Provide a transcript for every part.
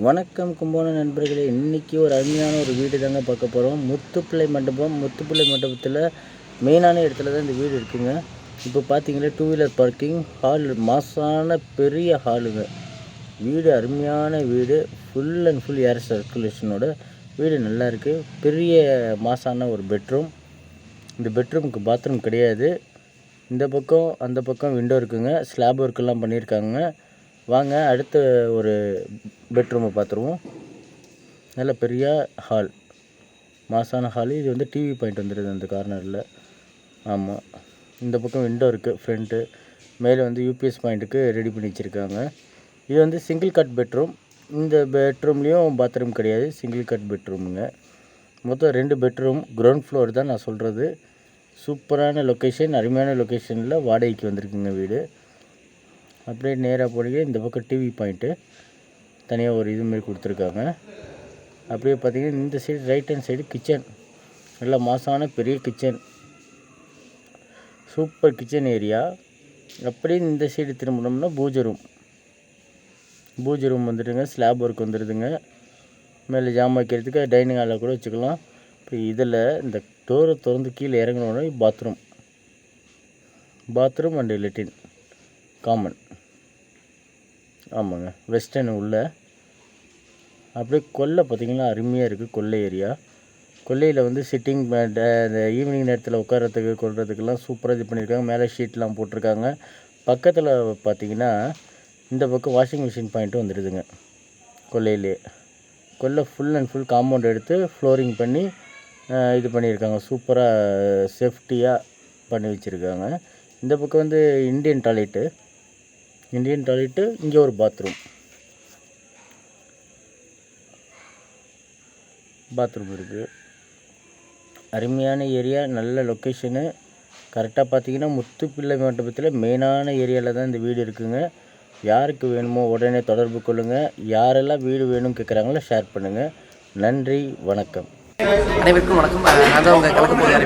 வணக்கம் கும்பகோணம் நண்பர்களே இன்றைக்கி ஒரு அருமையான ஒரு வீடு தாங்க பார்க்க போகிறோம் முத்துப்பிள்ளை மண்டபம். முத்துப்பிள்ளை மண்டபத்தில் மெயினான இடத்துல தான் இந்த வீடு இருக்குங்க. இப்போ பார்த்தீங்கன்னா டூ வீலர் பார்க்கிங் ஹால் மாசான பெரிய ஹாலுங்க வீடு அருமையான வீடு. ஃபுல் அண்ட் ஃபுல் ஏர் சர்க்குலேஷனோட வீடு நல்லா இருக்குது பெரிய மாசான ஒரு பெட்ரூம் இந்த பெட்ரூமுக்கு பாத்ரூம் கிடையாது. இந்த பக்கம் அந்த பக்கம் விண்டோ இருக்குங்க. ஸ்லாப் ஒர்க்கெல்லாம் பண்ணியிருக்காங்க. வாங்க அடுத்த ஒரு பெட்ரூமை பார்த்துருவோம் நல்ல பெரிய ஹால் மாசான ஹால் இது வந்து டிவி பாயிண்ட் வந்துடுது அந்த கார்னரில் ஆமாம் இந்த பக்கம் விண்டோ இருக்குது ஃப்ரண்ட்டு மேலே வந்து யூபிஎஸ் பாயிண்ட்டுக்கு ரெடி பண்ணி வச்சுருக்காங்க. இது வந்து சிங்கிள் கட் பெட்ரூம் இந்த பெட்ரூம்லேயும் பாத்ரூம் கிடையாது சிங்கிள் கட் பெட்ரூமுங்க மொத்தம் ரெண்டு பெட்ரூம் கிரவுண்ட் ஃப்ளோர் தான் நான் சொல்கிறது சூப்பரான லொக்கேஷன் அருமையான லொக்கேஷனில் வாடகைக்கு வந்திருக்குங்க வீடு. அப்படியே நேராக போனீங்க. இந்த பக்கம் டிவி பாயிண்ட்டு தனியாக ஒரு இது மாரி கொடுத்துருக்காங்க. அப்படியே பார்த்தீங்கன்னா இந்த side right hand side kitchen நல்ல மாசான பெரிய கிச்சன் சூப்பர் கிச்சன் ஏரியா அப்படியே இந்த சைடு திரும்பினோம்னா பூஜை ரூம் பூஜை ரூம் வந்துடுங்க. ஸ்லாப் ஒர்க் வந்துடுதுங்க. மேலே ஜாமான் வைக்கிறதுக்கு டைனிங் ஹாலில் கூட வச்சுக்கலாம். இப்போ இதில் இந்த டோரை திறந்து கீழே இறங்கினோடனே bathroom bathroom and latrine common ஆமாங்க. வெஸ்டர்ன் உள்ள. அப்படியே கொல்லை பார்த்திங்கன்னா அருமையாக இருக்குது கொல்லை ஏரியா கொல்லையில் வந்து சிட்டிங் இந்த ஈவினிங் நேரத்தில் உட்காரத்துக்கு கொள்றதுக்கெல்லாம் சூப்பராக இது பண்ணியிருக்காங்க. மேலே ஷீட்லாம் போட்டிருக்காங்க. பக்கத்தில் பார்த்தீங்கன்னா இந்த பக்கம் வாஷிங் மிஷின் பாயிண்ட்டும் வந்துடுதுங்க கொல்லையிலே. கொல்லை ஃபுல் அண்ட் ஃபுல் காம்பவுண்ட் எடுத்து ஃப்ளோரிங் பண்ணி இது பண்ணியிருக்காங்க. சூப்பராக சேஃப்டியாக பண்ணி வச்சுருக்காங்க. இந்த பக்கம் வந்து இந்தியன் டாய்லெட்டு இந்தியன் டாய்லெட்டு இங்கே ஒரு பாத்ரூம் பாத்ரூம் இருக்குது அருமையான ஏரியா நல்ல லொக்கேஷனு கரெக்டாக பார்த்தீங்கன்னா முத்துப்பிள்ளை மண்டபத்தில் மெயினான ஏரியாவில் தான் இந்த வீடு இருக்குங்க. யாருக்கு வேணுமோ உடனே தொடர்பு கொள்ளுங்கள் யாரெல்லாம் வீடு வேணும்னு கேட்குறாங்களோ ஷேர் பண்ணுங்கள் நன்றி வணக்கம். அனைவருக்கும் வணக்கம். நான் தான் உங்கள் கலக்க போகிற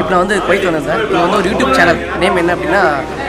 இப்போ நான் வந்து பைத் வந்தேன் சார். இப்போ வந்து ஒரு யூடியூப் சேனல் நேம் என்ன அப்படின்னா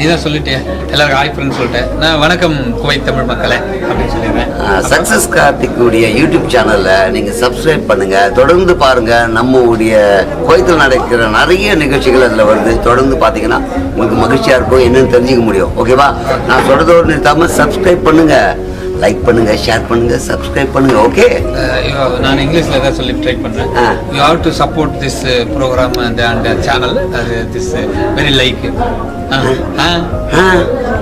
நீ தான் சொல்லிட்டிய எல்லாருக்கும் ஃப்ரெண்ட் சொல்லிட்டேன் நான் வணக்கம் குவைத் தமிழ் மக்களே அப்படின்னு சொல்லிடுறேன். சக்சஸ் கார்த்திக்குடைய யூடியூப் சேனலை நீங்க சப்ஸ்கிரைப் பண்ணுங்க. தொடர்ந்து பாருங்க. நம்ம உடைய கோயத்தில் நடக்கிற நிறைய நிகழ்ச்சிகள் அதில் வருது. தொடர்ந்து பார்த்தீங்கன்னா உங்களுக்கு மகிழ்ச்சியா இருக்கும். என்னன்னு தெரிஞ்சுக்க முடியும். ஓகேவா நான் சொல்றதோடு நிறுத்தாம சப்ஸ்கிரைப் பண்ணுங்க. லைக் பண்ணுங்க ஷேர் பண்ணுங்க சப்ஸ்கிரைப் பண்ணுங்க. ஓகே நான் இங்கிலீஷ்ல தான் சொல்லி ட்ரை பண்றேன். You have to support this program and and channel this very like 啊啊。啊